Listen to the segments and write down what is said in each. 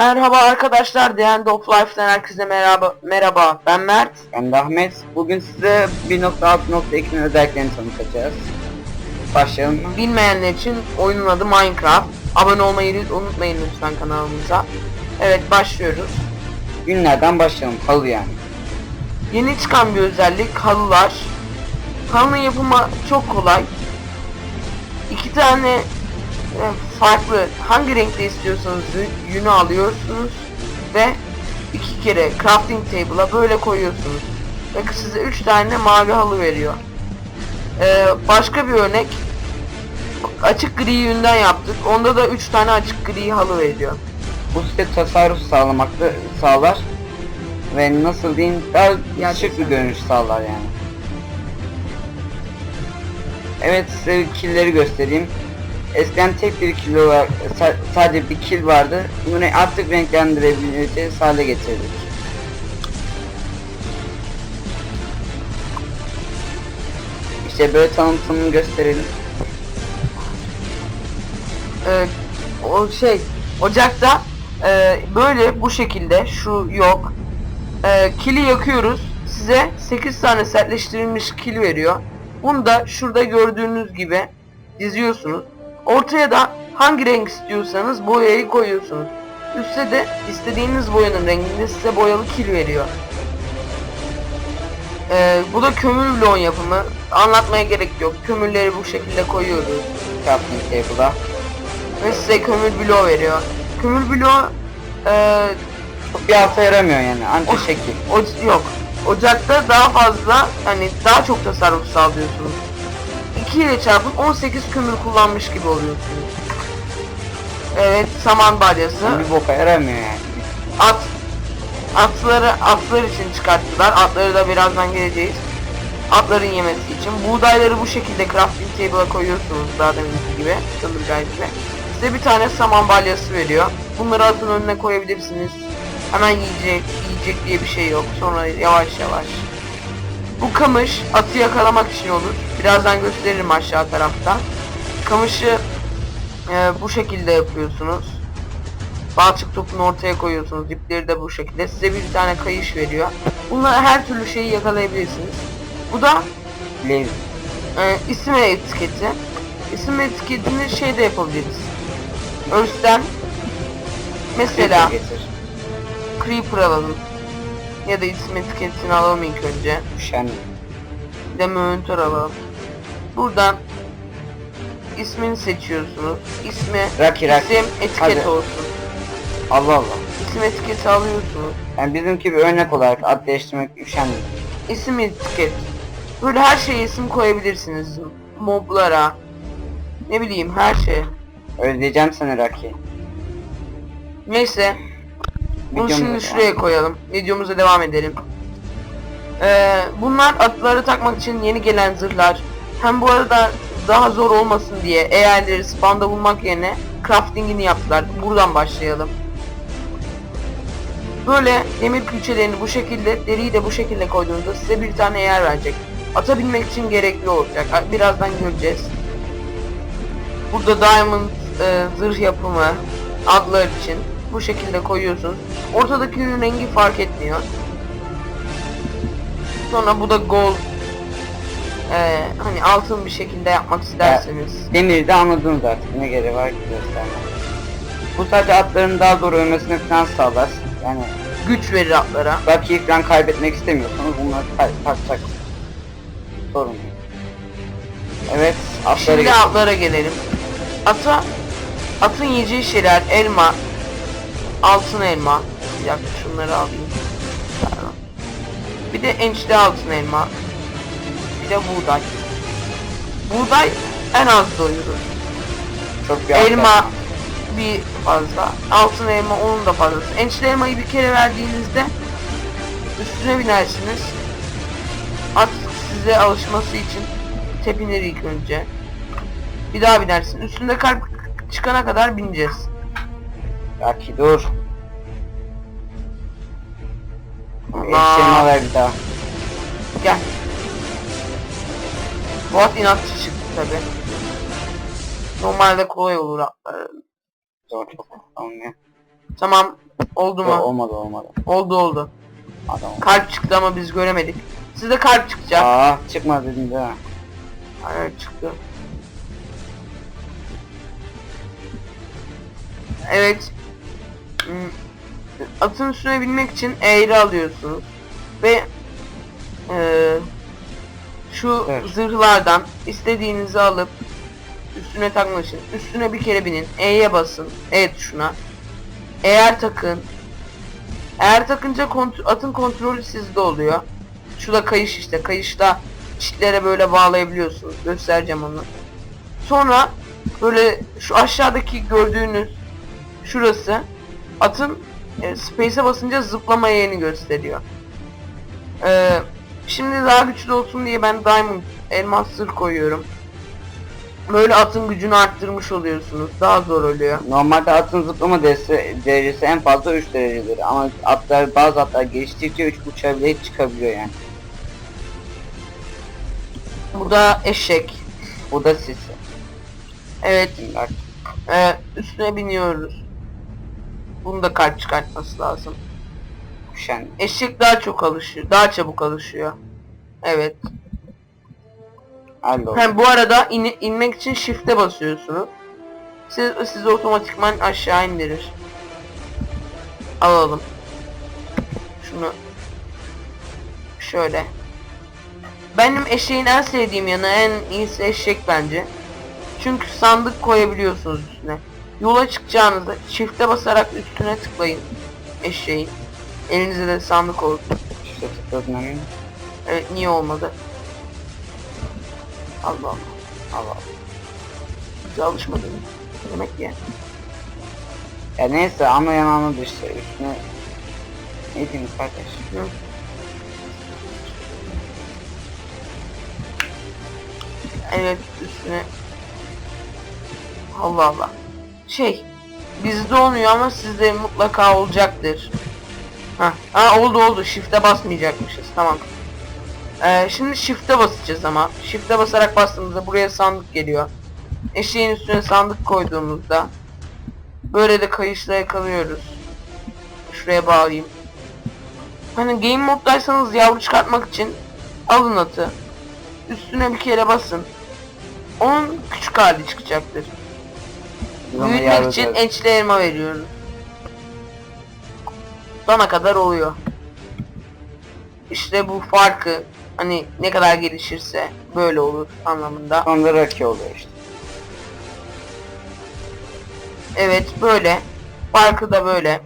Merhaba arkadaşlar, The End of Life'den herkese merhaba. Merhaba, ben Mert. Ben de Ahmet. Bugün size 1.6.2'nin özelliklerini tanıtacağız. Başlayalım mı? Bilmeyenler için oyunun adı Minecraft. Abone olmayı unutmayın lütfen kanalımıza. Evet, başlıyoruz. Günlerden başlayalım. Halı yani. Yeni çıkan bir özellik halılar. Halının yapımı çok kolay. İki tane farklı hangi renkte istiyorsanız yü- yünü alıyorsunuz ve iki kere crafting table'a böyle koyuyorsunuz. Ve size üç tane mavi halı veriyor. Ee, başka bir örnek açık gri yünden yaptık. Onda da üç tane açık gri halı veriyor. Bu size tasarruf sağlamakta sağlar. Ve nasıl diyeyim daha şık bir Gerçekten. görünüş sağlar yani. Evet size killleri göstereyim. Eskiden tek bir kill olarak sa- sadece bir kill vardı. Bunu artık renklendirebileceğiz hale getirdik. İşte böyle tanıtımını gösterelim. Ee, o şey ocakta e, böyle bu şekilde şu yok e, kili yakıyoruz size 8 tane sertleştirilmiş kil veriyor bunu da şurada gördüğünüz gibi diziyorsunuz ortaya da hangi renk istiyorsanız boyayı koyuyorsunuz üstte de istediğiniz boyanın renginde size boyalı kil veriyor Ee, bu da kömür bloğun yapımı anlatmaya gerek yok kömürleri bu şekilde koyuyoruz Crafting table'a. ve size kömür bloğu veriyor. Kömür bloğu Çok bir alta yaramıyor yani anca Oh. şekil. o yok. Ocakta daha fazla hani daha çok tasarruf sağlıyorsunuz. 2 ile çarpın 18 kömür kullanmış gibi oluyorsunuz. Evet saman balyası. Bir boka yaramıyor yani. At atları atlar için çıkarttılar. Atları da birazdan geleceğiz. Atların yemesi için. Buğdayları bu şekilde crafting table'a koyuyorsunuz daha deminki gibi. Sındırgay gibi. Size bir tane saman balyası veriyor. Bunları atın önüne koyabilirsiniz. Hemen yiyecek, yiyecek diye bir şey yok. Sonra yavaş yavaş. Bu kamış atı yakalamak için olur. Birazdan gösteririm aşağı tarafta. Kamışı e, bu şekilde yapıyorsunuz. Balçık topunu ortaya koyuyorsunuz. İpleri de bu şekilde. Size bir tane kayış veriyor. Bununla her türlü şeyi yakalayabilirsiniz. Bu da Blaze. e, isim etiketi. İsim etiketini şey de yapabiliriz. Örsten mesela. Creeper alalım. Ya da isim etiketini alalım ilk önce. Düşen. Bir de Möntor alalım. Buradan ismini seçiyorsunuz. İsmi Rocky, Rocky. isim etiket Hadi. olsun. Allah Allah. İsim etiketi alıyorsunuz. Yani bizimki bir örnek olarak ad değiştirmek üşendik. İsim etiket. Böyle her şeye isim koyabilirsiniz. Moblara. Ne bileyim her şeye. Özleyeceğim seni Rocky. Neyse. Bunu şimdi şuraya koyalım. Videomuza devam edelim. Ee, bunlar atları takmak için yeni gelen zırhlar. Hem bu arada daha zor olmasın diye eğerleri spanda bulmak yerine craftingini yaptılar. Buradan başlayalım. Böyle demir külçelerini bu şekilde, deriyi de bu şekilde koyduğunuzda size bir tane yer verecek. Ata binmek için gerekli olacak. Birazdan göreceğiz. Burada diamond e, zırh yapımı adlar için bu şekilde koyuyorsunuz. Ortadaki ürün rengi fark etmiyor. Sonra bu da gold. E, hani altın bir şekilde yapmak isterseniz. Demiri de anladınız artık ne gereği var ki göstermek. Bu sadece atların daha zor ölmesine falan sağlar. Yani Güç verir atlara. Rocky'yi falan kaybetmek istemiyorsanız bunları takacak. Sorun yok. Evet atları Şimdi getir. atlara gelelim. Ata atın yiyeceği şeyler elma, altın elma. Bir dakika şunları alayım. Pardon. Bir de ençli altın elma. Bir de buğday. Buğday en az doyurur. Çok bir elma var. bir fazla. Altın elma onun da fazlası. Ençli elmayı bir kere verdiğinizde üstüne binersiniz. At size alışması için tepinir ilk önce. Bir daha binersin. Üstünde kalp çıkana kadar bineceğiz. Rocky dur. Eşeğime ver bir daha. Gel. Bu at inatçı çıktı tabi. Normalde kolay olur atlar. Zor çok olmuyor. Tamam. Oldu mu? Yok, olmadı olmadı. Oldu oldu. Adam. Kalp çıktı ama biz göremedik. Sizde kalp çıkacak. Aa çıkmadı değil mi? Evet çıktı. Evet. Hmm, Atın üstüne binmek için eğri alıyorsunuz. Ve eee, şu Evet. zırhlardan istediğinizi alıp üstüne takmak için üstüne bir kere binin. E'ye basın. E tuşuna. Eğer takın. Eğer takınca kont- atın kontrolü sizde oluyor. Şu da kayış işte. Kayışta çitlere böyle bağlayabiliyorsunuz. Göstereceğim onu. Sonra böyle şu aşağıdaki gördüğünüz şurası atın e, space'e basınca zıplama yerini gösteriyor. Ee, şimdi daha güçlü olsun diye ben diamond elmas zırh koyuyorum. Böyle atın gücünü arttırmış oluyorsunuz. Daha zor oluyor. Normalde atın zıplama derecesi, derecesi en fazla 3 derecedir ama atlar bazı atlar geliştikçe 3.5'a bile çıkabiliyor yani. Burada eşek. Bu da sisi. Evet Şimdi bak, e, üstüne biniyoruz. Bunu da kalp çıkartması lazım. kuşan. Eşek daha çok alışıyor. Daha çabuk alışıyor. Evet. Hem bu arada in- inmek için shift'e basıyorsunuz. Siz sizi otomatikman aşağı indirir. Alalım. Şunu şöyle. Benim eşeğin en sevdiğim yanı en iyisi eşek bence. Çünkü sandık koyabiliyorsunuz üstüne. Yola çıkacağınızda shift'e basarak üstüne tıklayın eşeğin. Elinizde de sandık olur. İşte tıkladın emin. Evet niye olmadı? Allah Allah. Allah. Bize alışmadın. Demek ki. Ya neyse anlayan anladı işte üstüne. Ne diyeyim kardeş? Hı. Evet üstüne. Allah Allah. Şey. Bizde olmuyor ama sizde mutlaka olacaktır. Ha, oldu oldu. Shift'e basmayacakmışız. Tamam. Ee, şimdi shift'e basacağız ama. Shift'e basarak bastığımızda buraya sandık geliyor. Eşeğin üstüne sandık koyduğumuzda böyle de kayışla yakalıyoruz. Şuraya bağlayayım. Hani game moddaysanız yavru çıkartmak için alın atı. Üstüne bir kere basın. Onun küçük hali çıkacaktır. Büyütmek için ençli elma veriyoruz. Sana kadar oluyor. İşte bu farkı hani ne kadar gelişirse böyle olur anlamında. Sonra Rocky oluyor işte. Evet böyle. Farkı da böyle.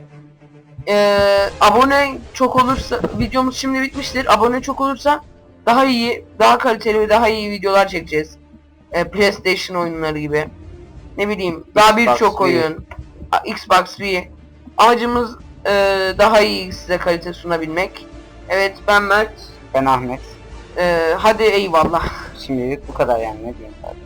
Ee, abone çok olursa videomuz şimdi bitmiştir. Abone çok olursa daha iyi, daha kaliteli ve daha iyi videolar çekeceğiz. Ee, PlayStation oyunları gibi. Ne bileyim, daha birçok oyun. Xbox V. Amacımız e, daha iyi size kalite sunabilmek. Evet ben Mert. Ben Ahmet. Ee, hadi eyvallah. Şimdilik bu kadar yani ne diyeyim kardeş.